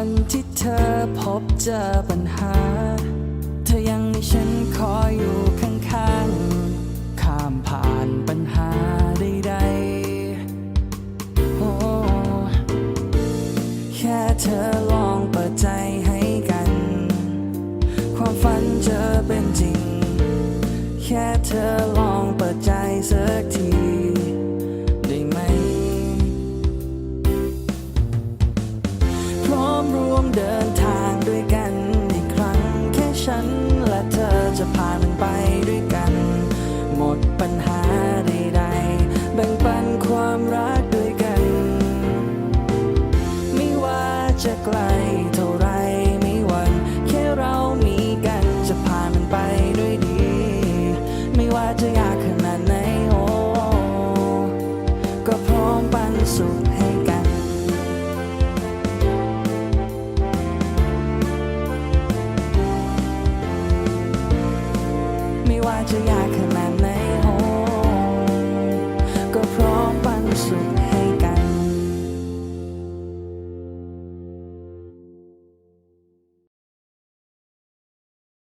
วันที่เธอพบเจอปัญหา เธอยังมีฉันคอยอยู่ข้างๆ ข้ามผ่านปัญหาใดๆโอ้แค่เธอ เดินทางด้วยกันอีกครั้ง แค่ฉันและเธอจะผ่านมันไปด้วยกัน หมดปัญหาใดๆแบ่งปันความรักด้วยกัน ไม่ว่าจะไกลเท่าไรไม่หวันแค่เรามีกันจะผ่านมันไปด้วยดี ไม่ว่าจะยากขนาด จะยากขนาดไหนโฮก็พร้อมปันสุข